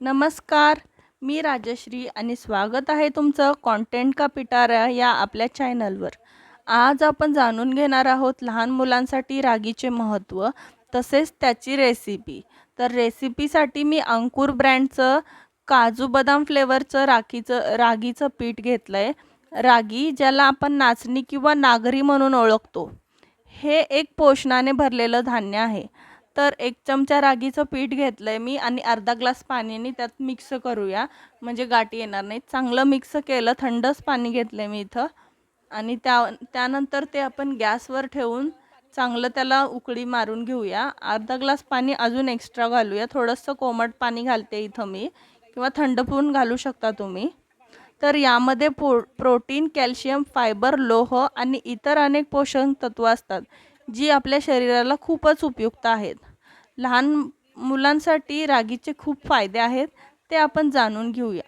नमस्कार मी राजश्री आणि स्वागत आहे तुमचं कॉन्टेंट का पिटारा या आपल्या चॅनलवर आज आपण जाणून घेणार आहोत लहान मुलांसाठी रागीचे महत्त्व तसेच त्याची रेसिपी तर रेसिपीसाठी मी अंकुर ब्रँडचं काजू बदाम फ्लेवरचं राखीचं रागीचं पीठ घेतलं आहे रागी ज्याला आपण नाचणी किंवा नागरी म्हणून ओळखतो. हे एक पोषणाने भरलेलं धान्य आहे. तर एक चमचा रागीचं पीठ घेतलं आहे मी आणि अर्धा ग्लास पाण्याने त्यात मिक्स करूया. म्हणजे गाठी येणार नाही चांगलं मिक्स केलं थंडच पाणी घेतलं आहे मी इथं. आणि त्या त्यानंतर ते आपण गॅसवर ठेवून चांगलं त्याला उकळी मारून घेऊया. अर्धा ग्लास पाणी अजून एक्स्ट्रा घालूया. थोडंसं कोमट पाणी घालते इथं मी. किंवा थंड पण घालू शकता तुम्ही. तर यामध्ये पो प्रोटीन कॅल्शियम फायबर लोह आणि इतर अनेक पोषण तत्त्व असतात जी आपल्या शरीराला खूपच उपयुक्त आहेत. लहान मुलांसाठी रागीचे खूप फायदे आहेत ते आपण जाणून घेऊया.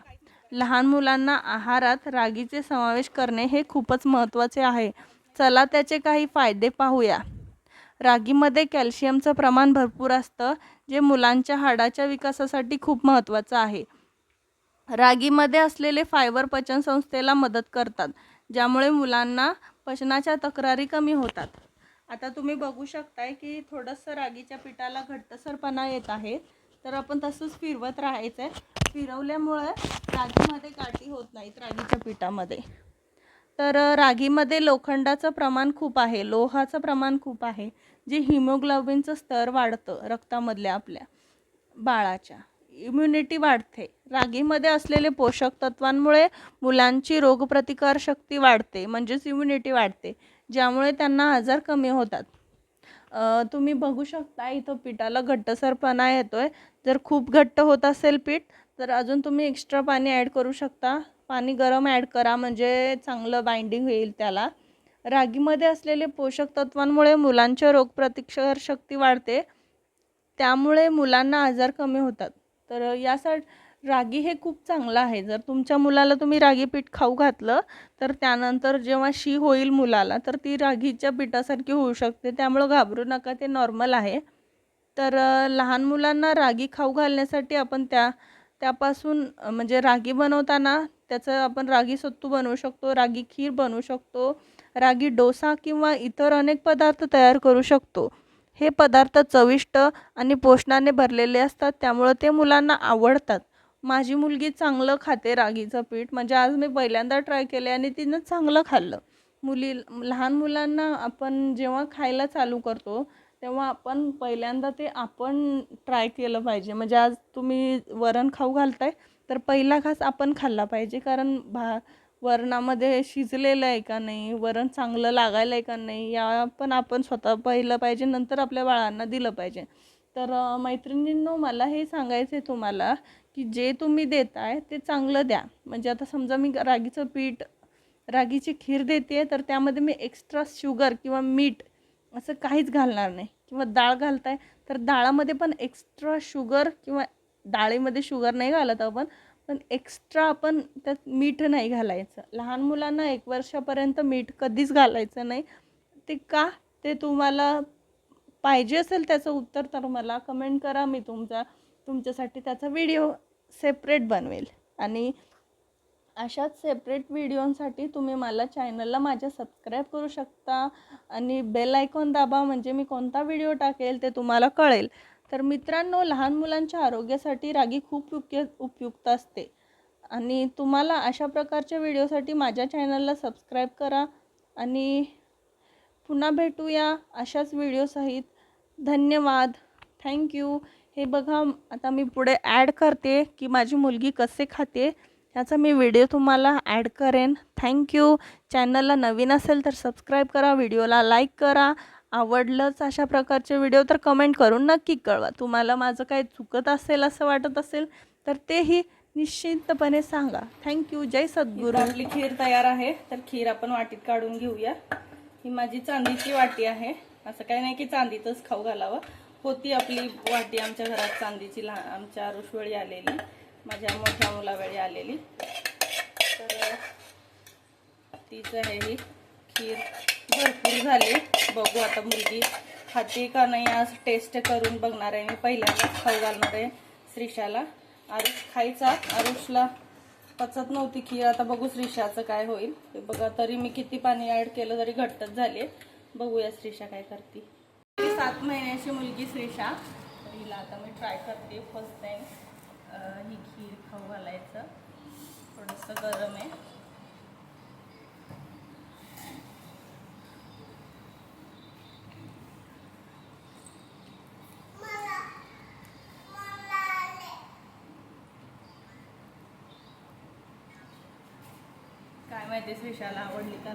लहान मुलांना आहारात रागीचे समावेश करणे हे खूपच महत्त्वाचे आहे. चला त्याचे काही फायदे पाहूया. रागीमध्ये कॅल्शियमचं प्रमाण भरपूर असतं जे मुलांच्या हाडाच्या विकासासाठी खूप महत्त्वाचं आहे. रागीमध्ये असलेले फायबर पचनसंस्थेला मदत करतात ज्यामुळे मुलांना पचनाच्या तक्रारी कमी होतात. आता तुम्ही बघू शकताय की थोडंसं रागीच्या पिठाला घट्टसरपणा येत आहे. तर आपण तसंच फिरवत राहायचं आहे फिरवल्यामुळं रागीमध्ये गाठी होत नाहीत रागीच्या पिठामध्ये. तर रागीमध्ये लोखंडाचं प्रमाण खूप आहे. लोहाचं प्रमाण खूप आहे. जे हिमोग्लोबिनचं स्तर वाढतं रक्तामधल्या आपल्या बाळाच्या. इम्युनिटी वाढते. रागीमध्ये असलेले पोषक तत्वांमुळे मुलांची रोगप्रतिकार शक्ती वाढते. म्हणजेच इम्युनिटी वाढते. ज्यामुळे त्यांना आजार कमी होतात. तुम्ही बघू शकता इथं पिठाला घट्टसरपणा येतो आहे जर खूप घट्ट होत असेल पीठ तर अजून तुम्ही एक्स्ट्रा पाणी ॲड करू शकता. पाणी गरम ॲड करा म्हणजे चांगलं बाइंडिंग होईल त्याला. रागीमध्ये असलेले पोषक तत्वांमुळे मुलांच्या रोगप्रतिकार शक्ती वाढते. त्यामुळे मुलांना आजार कमी होतात. तर यासाठी रागी हे खूप चांगलं आहे. जर तुमच्या मुलाला तुम्ही रागी पीठ खाऊ घातलं तर त्यानंतर जेव्हा शी होईल मुलाला तर ती रागीच्या पिठासारखी होऊ शकते. त्यामुळं घाबरू नका ते नॉर्मल आहे. तर लहान मुलांना रागी खाऊ घालण्यासाठी आपण त्या त्यापासून म्हणजे रागी बनवताना त्याचं आपण रागी सत्तू बनवू शकतो रागी खीर बनवू शकतो रागी डोसा किंवा इतर अनेक पदार्थ तयार करू शकतो. हे पदार्थ चविष्ट आणि पोषणाने भरलेले असतात त्यामुळं ते मुलांना आवडतात. माझी मुलगी चांगलं खाते रागीचं पीठ. म्हणजे आज मी पहिल्यांदा ट्राय केले आणि तिनं चांगलं खाल्लं. मुली लहान मुलांना आपण जेव्हा खायला चालू करतो तेव्हा आपण पहिल्यांदा ते आपण ट्राय केलं पाहिजे. म्हणजे आज तुम्ही वरण खाऊ घालताय तर पहिला घास आपण खाल्ला पाहिजे. कारण भा वरणामध्ये शिजलेलं आहे का नाही वरण चांगलं लागायला आहे का नाही या पण आपण स्वतः पाहिलं पाहिजे नंतर आपल्या बाळांना दिलं पाहिजे. तर मैत्रिणींनो मला हे सांगायचं आहे तुम्हाला की जे तुम्ही देताय ते चांगलं द्या. म्हणजे आता समजा मी रागीचं पीठ रागीची खीर देते तर त्यामध्ये मी एक्स्ट्रा शुगर किंवा मीठ असं काहीच घालणार नाही. किंवा डाळ घालताय तर डाळामध्ये पण एक्स्ट्रा शुगर किंवा डाळीमध्ये शुगर नाही घालत आपण पण एक्स्ट्रा आपण त्यात मीठ नाही घालायचं. लहान मुलांना एक वर्षापर्यंत मीठ कधीच घालायचं नाही. ते का? ते तुम्हाला पाहिजे असेल त्याचं उत्तर तर मला कमेंट करा मी तुमचा तुमच्यासाठी त्याचा व्हिडिओ सेपरेट बनवेल. आणि अशाच सेपरेट व्हिडिओंसाठी तुम्ही मला चॅनलला माझ्या सबस्क्राईब करू शकता. आणि बेल आयकॉन दाबा म्हणजे मी कोणता व्हिडिओ टाकेल ते तुम्हाला कळेल. तर मित्रांनो लहान मुलांच्या आरोग्यासाठी रागी खूप उपय उपयुक्त असते. आणि तुम्हाला अशा प्रकारच्या व्हिडिओसाठी माझ्या चॅनलला सबस्क्राईब करा. आणि पुन्हा भेटूया अशाच व्हिडिओसहित धन्यवाद. थँक्यू हे बघा आता मी पुढे ॲड करते की माझी मुलगी कसे खाते ह्याचा मी व्हिडिओ तुम्हाला ॲड करेन. थँक्यू चॅनलला नवीन असेल तर सबस्क्राईब करा व्हिडिओला लाईक करा. आवडलंच अशा प्रकारचे व्हिडिओ तर कमेंट करून नक्की कळवा. तुम्हाला माझं काही चुकत असेल असं वाटत असेल तर तेही निश्चितपणे सांगा. थँक्यू जय सद्गुरू. आपली खीर तयार आहे तर खीर आपण वाटीत काढून घेऊया. ही माझी चांदीची वाटी आहे. असं काही नाही की चांदीतच खाऊ घालावं. होती आपली वाटी आमच्या घरात चांदीची लहान आमच्या रुशवेळी आलेली. माझ्या मोठ्या मुलावेळी आलेली. तर तिचं आहे ही खीर भरपूर झाली. बघू आता मुलगी खाते का नाही आज टेस्ट करून बघणार आहे. मी पहिल्यांदाच खाऊ घालणार आहे श्रीषाला. आरुष खायचा. आरुषला पचत नव्हती खीर. आता बघू श्रीषाचं काय होईल. ते बघा तरी मी किती पाणी ॲड केलं तरी घट्टच झाले बघूया श्रीषा काय करते. सात महिन्याची मुलगी श्रीषा हिला आता मी ट्राय करते फर्स्ट टाइम ही खीर खाऊ घालायचं. थोडंसं गरम आहे. काय माहिती श्रीषाला आवडली का